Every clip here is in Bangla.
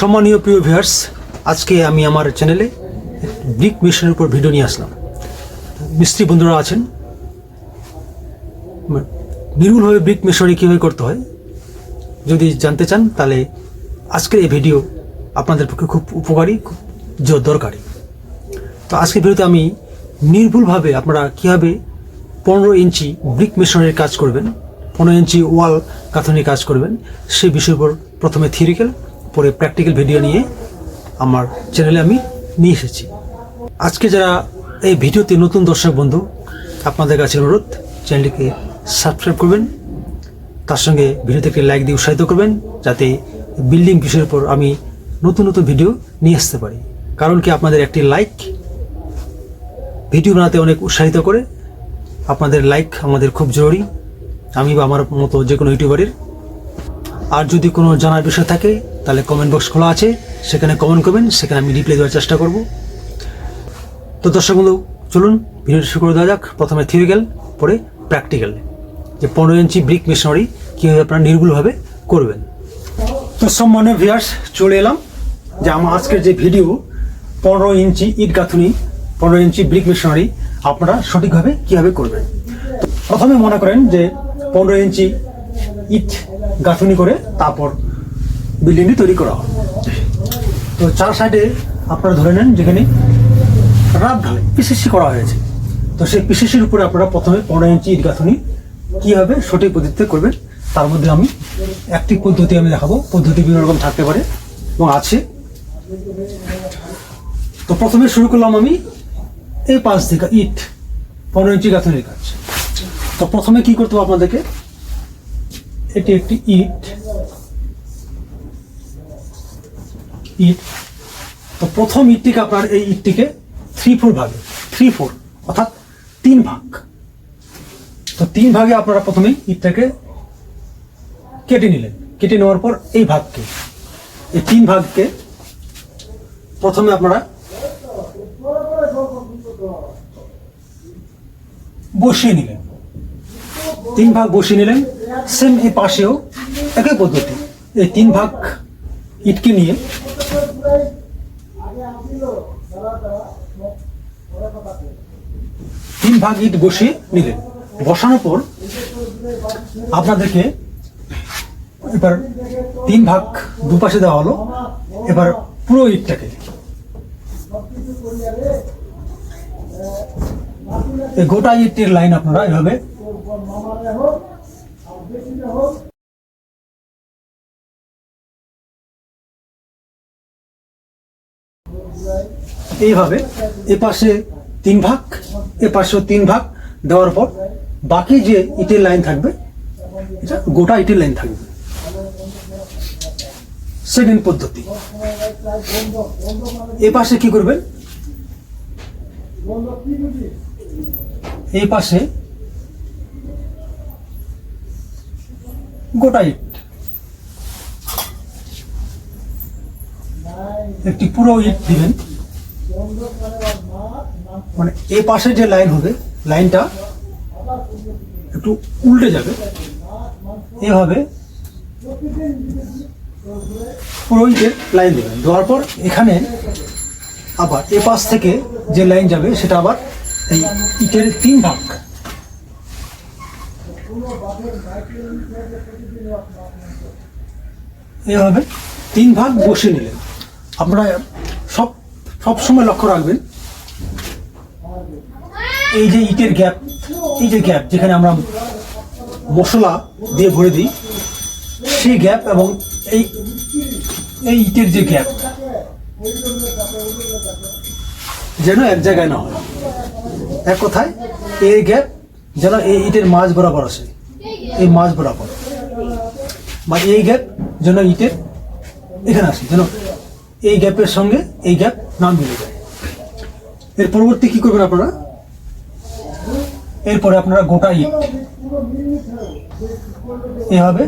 সম্মানীয় প্রিয় ভিউয়ার্স আজকে আমি আমার চ্যানেলে ব্রিক মিশনের উপর ভিডিও নিয়ে আসলাম। মিস্ত্রি বন্ধুরা আছেন? নির্ভুলভাবে ব্রিক মিশনারি কীভাবে করতে হয়, যদি জানতে চান, তাহলে আজকের এই ভিডিও আপনাদের পক্ষে খুব উপকারী, খুব দরকারি। তো আজকের ভিডিওতে আমি নির্ভুলভাবে আপনারা কীভাবে পনেরো ইঞ্চি ব্রিক মেশিনারির কাজ করবেন, পনেরো ইঞ্চি ওয়াল গাঁথনির কাজ করবেন সেই বিষয়ের উপর প্রথমে থিওরিক্যাল পরে প্র্যাকটিক্যাল ভিডিও নিয়ে আমার চ্যানেলে আমি নিয়ে এসেছি। আজকে যারা এই ভিডিওতে নতুন দর্শক বন্ধু, আপনাদের কাছে অনুরোধ চ্যানেলটিকে সাবস্ক্রাইব করবেন, তার সঙ্গে ভিডিওতে একটি লাইক দিয়ে উৎসাহিত করবেন, যাতে বিল্ডিং বিষয়ের উপর আমি নতুন নতুন ভিডিও নিয়ে আসতে পারি। কারণ কি আপনাদের একটি লাইক ভিডিও বানাতে অনেক উৎসাহিত করে, আপনাদের লাইক আমাদের খুব জরুরি। আমি বা আমার মতো যে কোনো ইউটিউবারের আর যদি কোনো জানার বিষয় থাকে তাহলে কমেন্ট বক্স খোলা আছে, সেখানে কমেন্ট করবেন, সেখানে আমি রিপ্লাই দেওয়ার চেষ্টা করব। তো দর্শক বন্ধু, চলুন ভিডিওটি শুরু করে দেওয়া যাক। প্রথমে থিওরিক্যাল পরে প্র্যাকটিক্যাল যে পনেরো ইঞ্চি ব্রিক মেশিনারি কীভাবে আপনারা নির্ভুলভাবে করবেন। তো সম্মানীয় ভিয়ার্স চলে এলাম। যে আমার আজকের যে ভিডিও পনেরো ইঞ্চি ইট গাঁথুনি, পনেরো ইঞ্চি ব্রিক মেশিনারি আপনারা সঠিকভাবে কীভাবে করবেন? প্রথমে মনে করেন যে পনেরো ইঞ্চি ইট গাঁথুনি করে তারপর বিল্ডিংটি তৈরি করা হয়। তো চার সাইডে আপনারা ধরে নেন যেখানে রাব ঢালাই পিসিসি করা হয়েছে। তো সেই পিসিসির উপরে আপনারা প্রথমে পনেরো ইঞ্চি ইট গাঁথুনি কীভাবে সঠিক পদ্ধতিতে করবেন, তার মধ্যে আমি একটি পদ্ধতি আমি দেখাবো। পদ্ধতি বিভিন্ন রকম থাকতে পারে এবং আছে। তো প্রথমে শুরু করলাম আমি এই পাঁচ থেকে ইট, পনেরো ইঞ্চি গাঁথনির কাজ। তো প্রথমে কি করতে হবে আপনাদেরকে? এটি একটি ইট ইট, তো প্রথম ইটটিকে আপনার এই ইটটিকে থ্রি ফোর ভাগে থ্রি ফোর অর্থাৎ তিন ভাগ। তো তিন ভাগে আপনারা প্রথমেই ইটটাকে কেটে নিলেন। কেটে নেওয়ার পর এই ভাগকে, এই তিন ভাগকে প্রথমে আপনারা বসিয়ে নিলেন। তিন ভাগ বসিয়ে নিলেন সেম এই পাশেও একই পদ্ধতি। এই তিন ভাগ ইটকে নিয়ে ভাগ ইট বসিয়ে নিলেন। বসানোর পর আপনাদেরকে এবার তিন ভাগ দুপাশে দেওয়া হলো। এবার পুরো ইটটাকে এই গোটা ইটের লাইন আপনারা এভাবে এইভাবে এ পাশে তিন ভাগ, এ পাশেও তিন ভাগ দেওয়ার পর বাকি যে ইটের লাইন থাকবে, এটা গোটা ইটের লাইন থাকবে। সেকেন্ড পদ্ধতি। এ পাশে কি করবেন? এই পাশে গোটা ইট। একটি পুরো ইট দিবেন। মানে এই পাশে যে লাইন হবে লাইনটা একটু উল্টে যাবে। এভাবে পুরো ইটের লাইন দেবেন। দেওয়ার পর এখানে আবার এ পাশ থেকে যে লাইন যাবে, সেটা আবার এই ইটের তিন ভাগ। এভাবে তিন ভাগ বসে নিলেন। আপনারা সব সব সময় লক্ষ্য রাখবেন এই যে ইটের গ্যাপ এই যে গ্যাপ যেখানে আমরা মশলা দিয়ে ভরে দিই, সেই গ্যাপ এবং এই এই ইটের যে গ্যাপ যেন এক জায়গায় না হয়। এক কথায়, এই গ্যাপ যেন এই ইটের মাঝ বরাবর আসে, এই মাঝ বরাবর। বা এই গ্যাপ যেন ইটের এখানে আসে, যেন এই গ্যাপের সঙ্গে এই গ্যাপ না মিলে যায়। এর পরবর্তী কি করবেন আপনারা? এরপরে আপনারা গোটা ইট এভাবে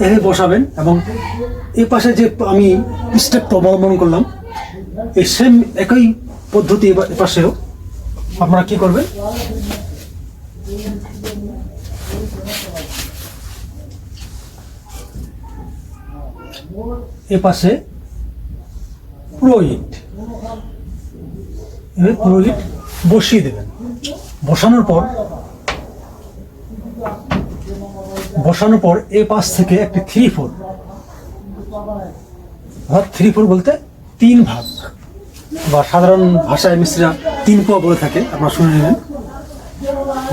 এনে বসাবেন এবং এ পাশে যে আমি স্টেপটা অবলম্বন করলাম এই সেম একই পদ্ধতি এবার এ পাশেও আপনারা কি করবেন? এ পাশে পুরো ইট এবার পুরো ইট বসিয়ে দেবেন। বসানোর পর বসানোর পর এ পাশ থেকে একটি থ্রি ফোর। অর্থাৎ থ্রি ফোর বলতে তিন ভাগ। বা সাধারণ ভাষায় মিস্ত্রিরা তিন পোয়া বলে থাকে, আপনারা শুনে নেবেন।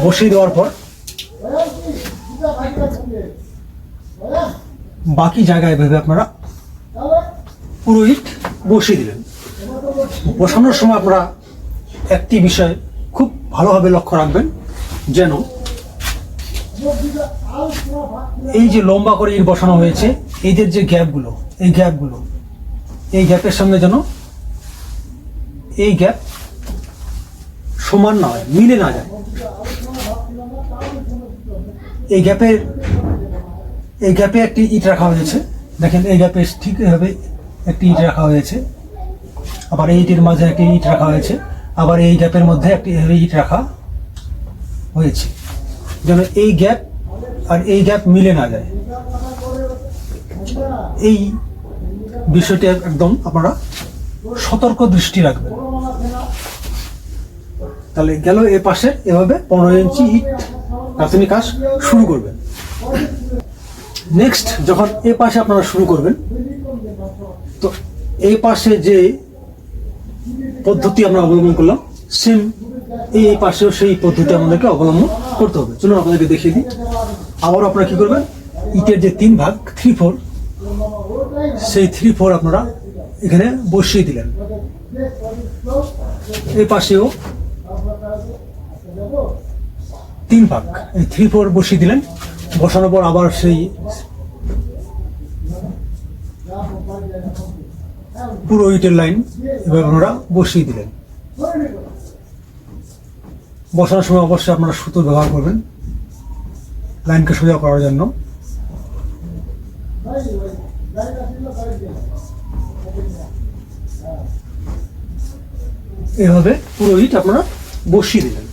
বসিয়ে দেওয়ার পর বাকি জায়গায় ভেবে আপনারা পুরোহিত বসিয়ে দিলেন। বসানোর সময় আপনারা একটি বিষয় খুব ভালোভাবে লক্ষ্য রাখবেন, যেন এই যে লম্বা করে ইট বসানো হয়েছে, এদের যে গ্যাপগুলো, এই গ্যাপগুলো এই গ্যাপের সঙ্গে যেন এই গ্যাপ সমান না হয়, মিলে না যায়। এই গ্যাপের এই গ্যাপে একটি ইট রাখা হয়েছে। দেখেন, এই গ্যাপে ঠিক এভাবে একটি ইট রাখা হয়েছে। আবার এই ইটের মাঝে একটি ইট রাখা হয়েছে। আবার এই গ্যাপের মধ্যে একটি ইট রাখা হয়েছে। যেন এই গ্যাপ আর এই গ্যাপ মিলে না যায়। এই বিষয়টি একদম আপনারা সতর্ক দৃষ্টি রাখবেন। তাহলে গেল এ পাশে, এভাবে পনেরো ইঞ্চি ইট গাঁথনি কাজ শুরু করবেন। নেক্সট যখন এ পাশে আপনারা শুরু করবেন, তো এই পাশে যে পদ্ধতি আমরা অবলম্বন করলাম সেম এই পাশেও সেই পদ্ধতি আমাদেরকে অবলম্বন করতে হবে। চলুন আপনাদেরকে দেখিয়ে দিই। আবার আপনারা কি করবেন? ইটের যে তিন ভাগ থ্রি ফোর সেই থ্রি ফোর আপনারা এখানে বসিয়ে দিলেন। এই পাশেও তিন ভাগ। এই থ্রি ফোর বসিয়ে দিলেন। বসানোর পর আবার সেই পুরো ইটের লাইন এভাবে আপনারা বসিয়ে দিলেন। বসানোর সময় অবশ্যই আপনারা সুতো ব্যবহার করবেন। লাইনকে সোজা করার জন্য। এভাবে পুরো ইট আপনারা বসিয়ে দিলেন।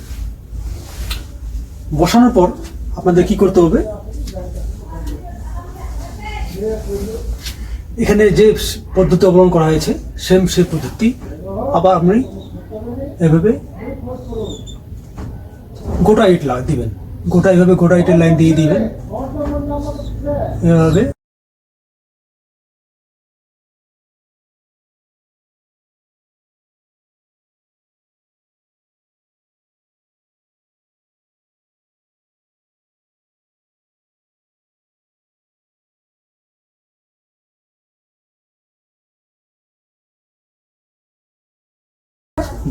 বসানোর পর আপনাদের কি করতে হবে? এখানে যে পদ্ধতি অবলম্বন করা হয়েছে সেম সে পদ্ধতি। আবার আপনি এভাবে গোটা ইট দিবেন। গোটা এভাবে গোটা ইটের লাইন দিয়ে দিবেন। এভাবে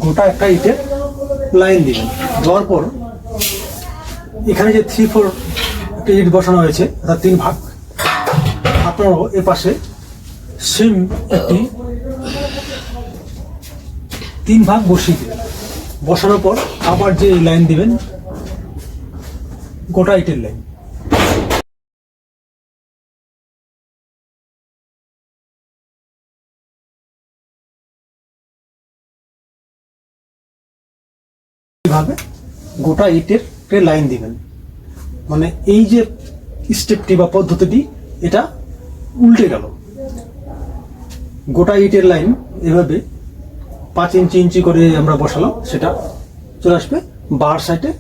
গোটা একটা ইটের লাইন দিবেন। দেওয়ার পর এখানে যে থ্রি ফোর একটা ইট বসানো হয়েছে অর্থাৎ তিন ভাগ। আপনারাও এ পাশে সেম একটি তিন ভাগ বসিয়ে দেবেন। বসানোর পর আবার যে লাইন দিবেন, গোটা ইটের লাইন এইভাবে গোটা ইটের লাইন দিবেন। মানে এই যে স্টেপটি বা পদ্ধতিটি, এটা উল্টে গেল। গোটা ইটের লাইন এভাবে পাঁচ ইঞ্চি ইঞ্চি করে আমরা বসালাম, সেটা চলে আসবে বার সাইডে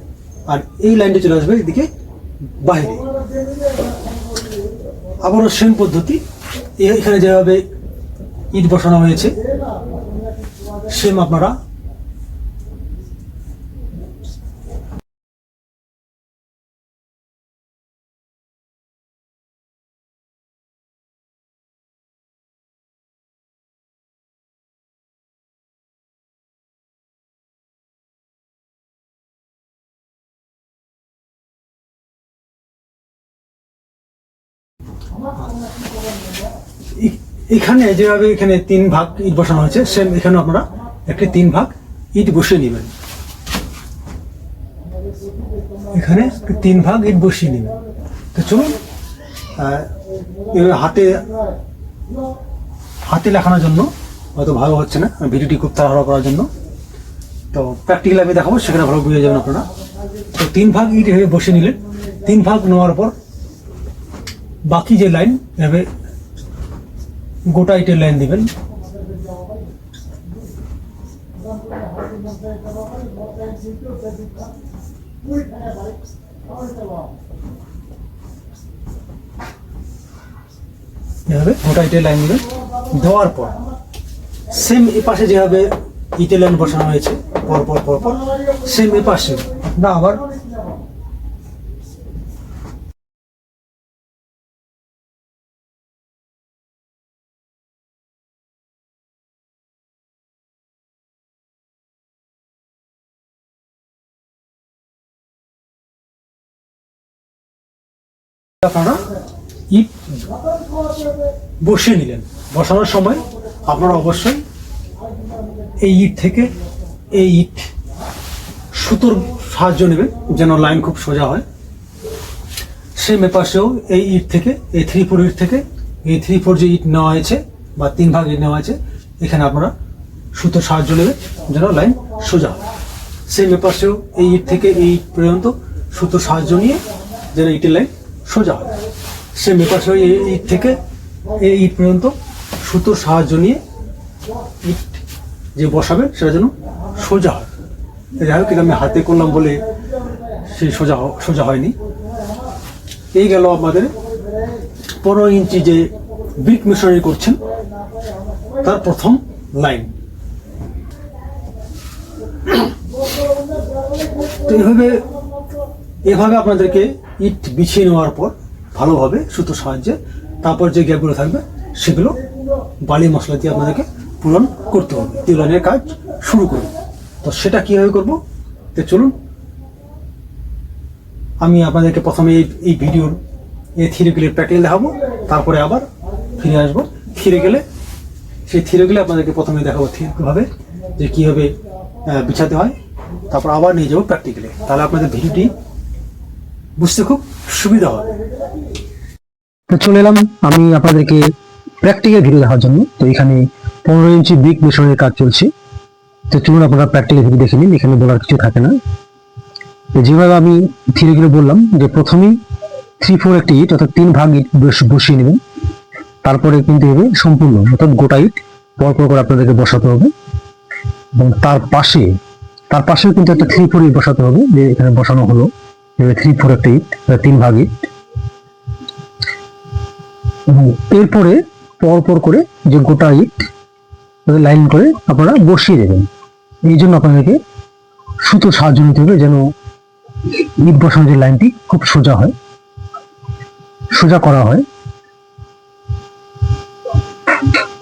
আর এই লাইনটা চলে আসবে এদিকে বাইরে। আবারও সেম পদ্ধতি এখানে যেভাবে ইট বসানো হয়েছে সেম আপনারা এখানে যেভাবে এখানে তিন ভাগ ইট বসানো হয়েছে সেম এখানে আপনারা একটি তিন ভাগ ইট বসিয়ে নেবেন। এখানে তিন ভাগ ইট বসিয়ে নেবেন। তো চলুন হাতে হাতে লেখানোর জন্য, হয়তো ভালো হচ্ছে না, ভিডিওটি খুব তাড়াহুড়ো করার জন্য। তো প্র্যাকটিক্যালি আমি দেখাবো, সেখানে ভালো বুঝে যাবেন আপনারা। তো তিন ভাগ ইট বসে নিলেন। তিন ভাগ নেওয়ার পর বাকি যে লাইন, এভাবে গোটা ইটের লাইন দিবেন। এভাবে গোটা ইটের লাইন দিবেন। দেওয়ার পর সেম এ পাশে যেভাবে ইটের লাইন বসানো হয়েছে, পর পর সেম এ পাশে আপনারা আবার আপনারা ইট বসিয়ে নিলেন। বসানোর সময় আপনারা অবশ্যই এই ইট থেকে এই ইট সুতোর সাহায্য নেবেন যেন লাইন খুব সোজা হয়। সেম এপাশেও এই ইট থেকে, এই থ্রি ফোর ইট থেকে, এই থ্রি ফোর যে ইট নেওয়া হয়েছে বা তিন ভাগ ইট নেওয়া হয়েছে, এখানে আপনারা সুতোর সাহায্য নেবেন যেন লাইন সোজা হয়। সেম এপাশেও এই ইট থেকে এই ইট পর্যন্ত সুতোর সাহায্য নিয়ে যেন ইটের লাইন সোজা। হয় সেম এপাশেও এই ইট থেকে এই ইট পর্যন্ত সুতোর সাহায্য নিয়ে ইট যে বসাবে সেটা যেন সোজা হয়। যাই হোক আমি হাতে করলাম বলে সে সোজা সোজা হয়নি। এই গেল আমাদের পনেরো ইঞ্চি যে ব্রিক মিশনারি করছেন, তার প্রথম লাইন তো এভাবে এভাবে আপনাদেরকে ইট বিছিয়ে নেওয়ার পর ভালোভাবে সুতোর সাহায্যে তারপর যে গ্যাপগুলো থাকবে, সেগুলো বালি মশলা দিয়ে আপনাদেরকে পূরণ করতে হবে। তিলানের কাজ শুরু করুন। তো সেটা কীভাবে করব? তো চলুন। আমি আপনাদেরকে প্রথমে এই এই ভিডিওর এই থিরিগুলির প্র্যাকটিক্যাল দেখাবো, তারপরে আবার ফিরে আসব। ফিরে গেলে সেই থিরিগুলি আপনাদেরকে প্রথমে দেখাবো থিরভাবে যে কীভাবে বিছাতে হয়। তারপর আবার নিয়ে যাব প্র্যাকটিক্যালে তাহলে আপনাদের ভিডিওটি বুঝতে খুব সুবিধা হবে। তো চলে এলাম আমি আপনাদেরকে প্র্যাকটিক্যাল ভিডিও দেখার জন্য। তো এখানে পনেরো ইঞ্চি বিগ মেশিনের কাজ চলছে। তো চলুন আপনারা প্র্যাকটিক্যাল ভিডিও দেখে নিন, এখানে বলার কিছু থাকে না। তো যেভাবে আমি থিরিগুলো বললাম, যে প্রথমেই থ্রি ফোর একটি ইট, অর্থাৎ তিন ভাগ ইট বস- বসিয়ে নেবেন। তারপরে কিন্তু হবে সম্পূর্ণ, অর্থাৎ গোটা ইট পর পর করে আপনাদেরকে বসাতে হবে। এবং তার পাশে, তার পাশেও কিন্তু একটা থ্রি ফোর ইট বসাতে হবে, যে এখানে বসানো হলো। থ্রি ফোর একটা তিন ভাগ ইট এরপরে পর পর করে যে গোটা ইট লাইন করে আপনারা বসিয়ে দেবেন। এই জন্য আপনাদেরকে সুতো সাহায্য নিতে হবে যেন ইট বসানোর যে লাইনটি খুব সোজা হয়। সোজা করা হয়।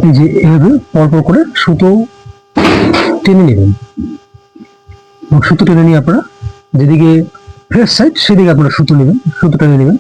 এই যে এভাবে পরপর করে সুতো টেনে নেবেন। সুতো টেনে নিয়ে আপনারা যেদিকে ফ্রেশ সাইড সেদিকে আপনারা সুতো নেবেন সুতোটা নিয়ে নেবেন।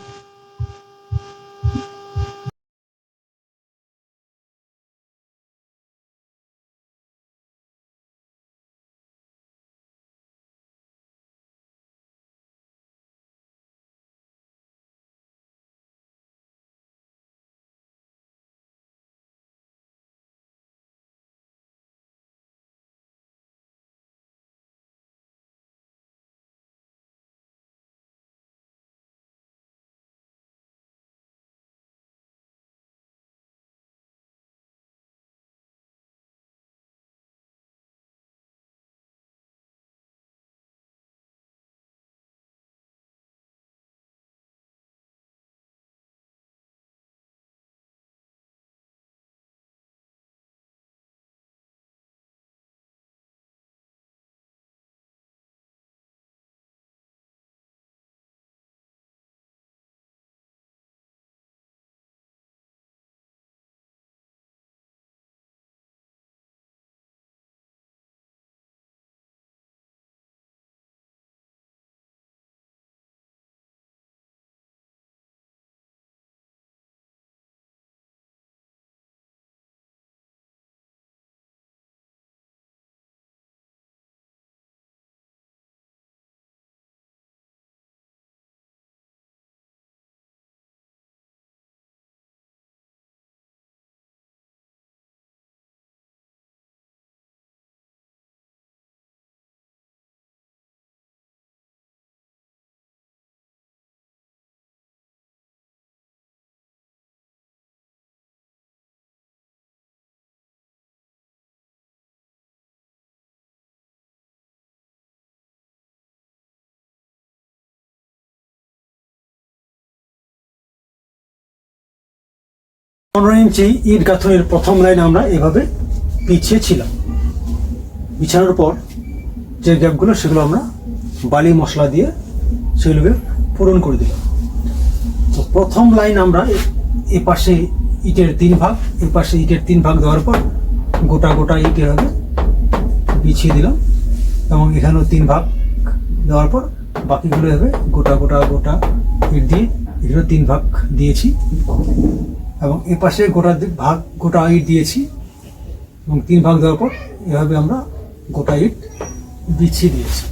পনেরো ইঞ্চি ইট গাঁথনের প্রথম লাইন আমরা এভাবে পিছিয়ে ছিলাম। বিছানোর পর যে গ্যাপগুলো সেগুলো আমরা বালি মশলা দিয়ে সেগুলোকে পূরণ করে দিলাম। তো প্রথম লাইন আমরা এ- পাশে ইটের তিন ভাগ, এ পাশে ইটের তিন ভাগ দেওয়ার পর গোটা গোটা ইট এভাবে বিছিয়ে দিলাম এবং এখানেও তিন ভাগ দেওয়ার পর বাকিগুলো এভাবে গোটা গোটা গোটা ইট দিয়ে এখানেও তিন ভাগ দিয়েছি। এবং এ পাশে গোটা ভাগ, গোটা ইট দিয়েছি এবং তিন ভাগ দেওয়ার পর এভাবে আমরা গোটা ইট বিছিয়ে দিয়েছি।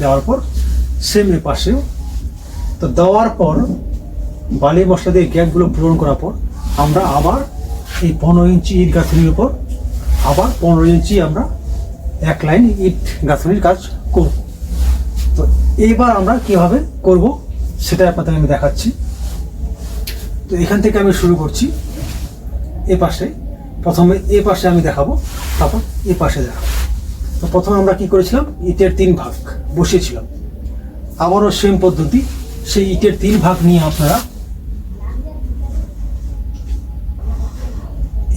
দেওয়ার পর সেম এ পাশেও। তো দেওয়ার পর বালি মশলা দিয়ে গ্যাপগুলো পূরণ করার পর আমরা আবার এই পনেরো ইঞ্চি ইট গাঁথনির উপর আবার পনেরো ইঞ্চি আমরা এক লাইন ইট গাঁথনির কাজ করব। তো এইবার আমরা কীভাবে করব সেটা আপনাদের আমি দেখাচ্ছি। তো এখান থেকে আমি শুরু করছি। এ পাশে। প্রথমে এ পাশে আমি দেখাবো, তারপর এ পাশে দেখাবো। তো প্রথমে আমরা কি করেছিলাম? ইটের তিন ভাগ বসিয়েছিলাম। আবারও সেম পদ্ধতি, সেই ইটের তিন ভাগ নিয়ে আপনারা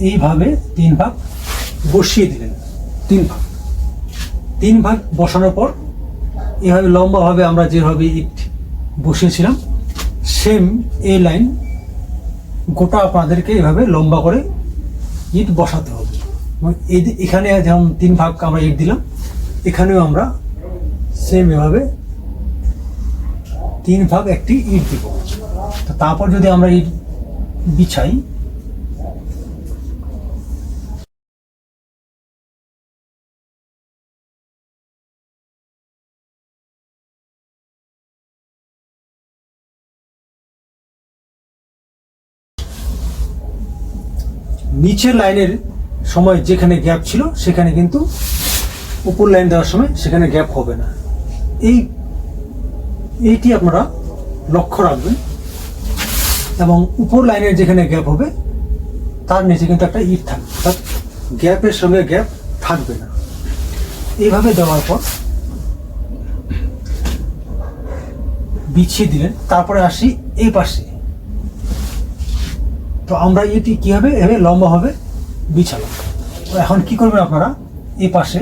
এইভাবে তিন ভাগ বসিয়ে দিলেন। তিন ভাগ। তিন ভাগ বসানোর পর, এভাবে লম্বাভাবে আমরা যেভাবে ইট বসিয়েছিলাম সেম এই লাইন গোটা আপনাদেরকে এভাবে লম্বা করে ইট বসাতে হবে। এখানে যেমন তিন ভাগ আমরা ইট দিলাম, এখানেও আমরা সেম এভাবে তিন ভাগ একটি ইট দিব। তো তারপর যদি আমরা ইট বিছাই নিচের লাইনের সময় যেখানে গ্যাপ ছিল, সেখানে কিন্তু উপর লাইন দেওয়ার সময় সেখানে গ্যাপ হবে না। এই, এইটি আপনারা লক্ষ্য রাখবেন। এবং উপর লাইনের যেখানে গ্যাপ হবে, তার নিচে কিন্তু একটা ইট থাকবে। অর্থাৎ গ্যাপের সঙ্গে গ্যাপ থাকবে না। এইভাবে দেওয়ার পর বিছিয়ে দিলেন। তারপরে আসি এই পাশে। তো আমরা এটি কি হবে এভাবে লম্বা হবে? বিছানো তো এখন কি করবেন আপনারা? এই পাশে।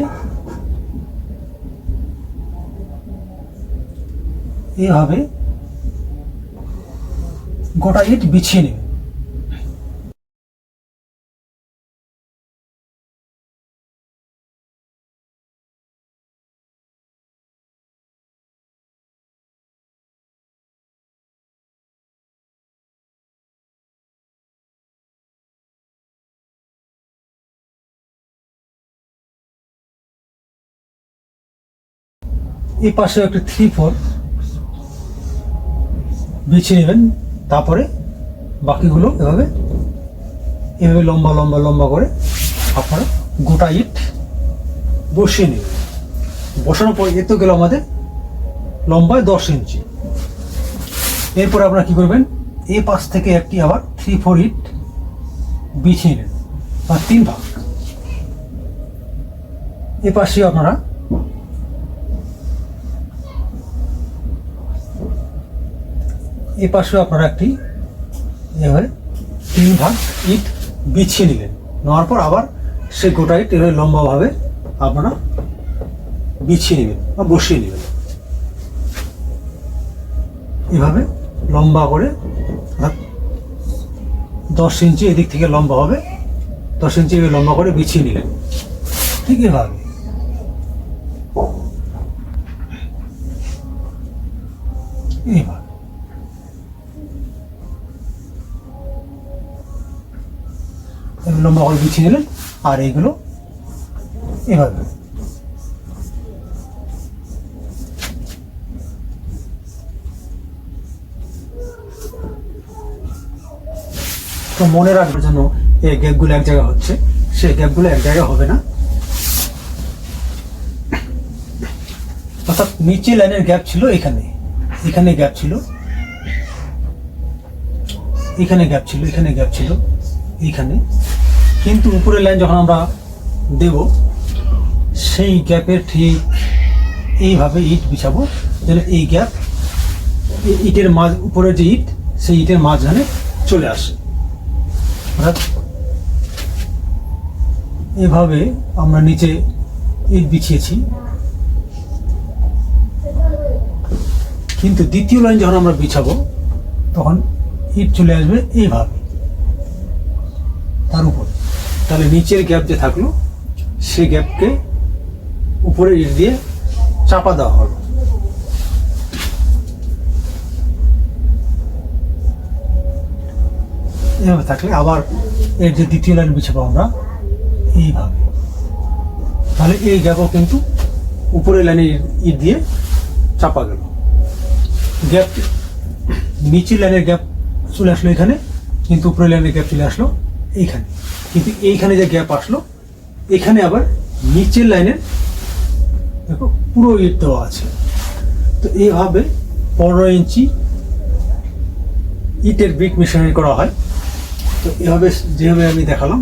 এভাবে গোটা ইট বিছিয়ে নেবেন। এই পাশে একটা থ্রি ফোর বিছিয়ে নেবেন, তারপরে বাকিগুলো এভাবে এভাবে লম্বা লম্বা লম্বা করে আপনারা গোটা ইট বসিয়ে নেবেন। বসানোর পর এত গেল আমাদের লম্বায় দশ ইঞ্চি। এরপর আপনারা কি করবেন এই পাশ থেকে একটি আবার থ্রি ফোর ইট বিছিয়ে নেন বা তিন ভাগ। এ পাশে আপনারা এ পাশেও আপনারা একটি এভাবে তিন ভাগ ইট বিছিয়ে নিলেন নেওয়ার পর আবার সে গোটা ইট এভাবে লম্বাভাবে আপনারা বিছিয়ে নেবেন বা বসিয়ে নেবেন এভাবে লম্বা করে দশ ইঞ্চি এদিক থেকে লম্বা হবে দশ ইঞ্চি লম্বা করে বিছিয়ে নিলেন। ঠিক এভাবে। লম্বা করে বিছিয়ে নিলেন আর এইগুলো এভাবে। তো মনে রাখবার জন্য এই গ্যাপগুলো এক জায়গায় হচ্ছে, সেই গ্যাপগুলো এক জায়গায় হবে না। অর্থাৎ নিচে লাইনের গ্যাপ ছিল এখানে এখানে গ্যাপ ছিল, এখানে গ্যাপ ছিল, এখানে গ্যাপ ছিল এইখানে কিন্তু উপরের লাইন যখন আমরা দেব, সেই গ্যাপের ঠিক এইভাবে ইট বিছাবো, যেন এই গ্যাপ ইটের মাঝ, উপরের যে ইট, সেই ইটের মাঝখানে চলে আসে। অর্থাৎ এভাবে আমরা নিচে ইট বিছিয়েছি। কিন্তু দ্বিতীয় লাইন যখন আমরা বিছাবো, তখন ইট চলে আসবে এইভাবে, তার উপর। তাহলে নিচের গ্যাপ যে থাকল, সে গ্যাপকে উপরে ইট দিয়ে চাপা দেওয়া হলো। এভাবে থাকলে আবার এর যে দ্বিতীয় লাইন বিছাবো আমরা, এইভাবে। তাহলে এই গ্যাপও কিন্তু উপরের লাইনে ইট দিয়ে চাপা গেল। গ্যাপ নিচের লাইনের গ্যাপ চলে আসলো এখানে, কিন্তু উপরের লাইনের গ্যাপ চলে আসলো এইখানে। কিন্তু এইখানে যে গ্যাপ আসলো, এখানে আবার নিচের লাইনের দেখো পুরো ইট দেওয়া আছে। তো এইভাবে পনেরো ইঞ্চি ইটের ব্রিক মেশিনারি করা হয়। তো এভাবে যেভাবে আমি দেখালাম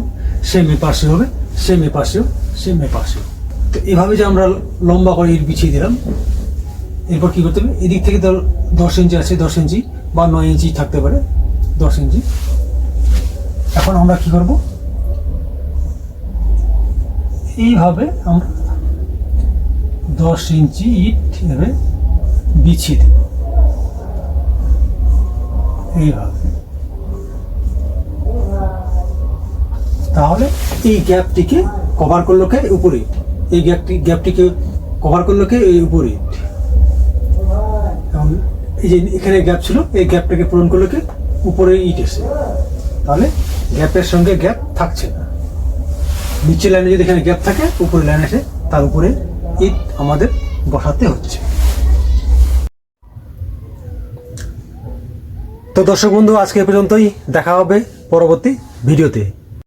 সেম পাশে হবে সেম পাশেও সেম পাশেও তো এভাবে যে আমরা লম্বা করে ইট বিছিয়ে দিলাম, এরপর কি করতে হবে? এদিক থেকে ধর দশ ইঞ্চি আছে, দশ ইঞ্চি বা নয় ইঞ্চি থাকতে পারে, দশ ইঞ্চি। এখন আমরা কি করব? এইভাবে আমরা দশ ইঞ্চি ইট এভাবে বিছিয়ে দেব। এইভাবে। তাহলে এই গ্যাপটিকে কভার করল কে? উপরে। এই গ্যাপটি, গ্যাপটিকে কভার করল কে? এই উপরে এই যে এখানে গ্যাপ ছিল, এই গ্যাপটাকে পূরণ করল কে? উপরে ইট এসে। তাহলে গ্যাপের সঙ্গে গ্যাপ থাকছে না। নিচের লাইনে যদি এখানে গ্যাপ থাকে উপরে লাইন এসে তার উপরে ইট আমাদের বসাতে হচ্ছে। তো দর্শক বন্ধু, আজকে পর্যন্তই। দেখা হবে পরবর্তী ভিডিওতে।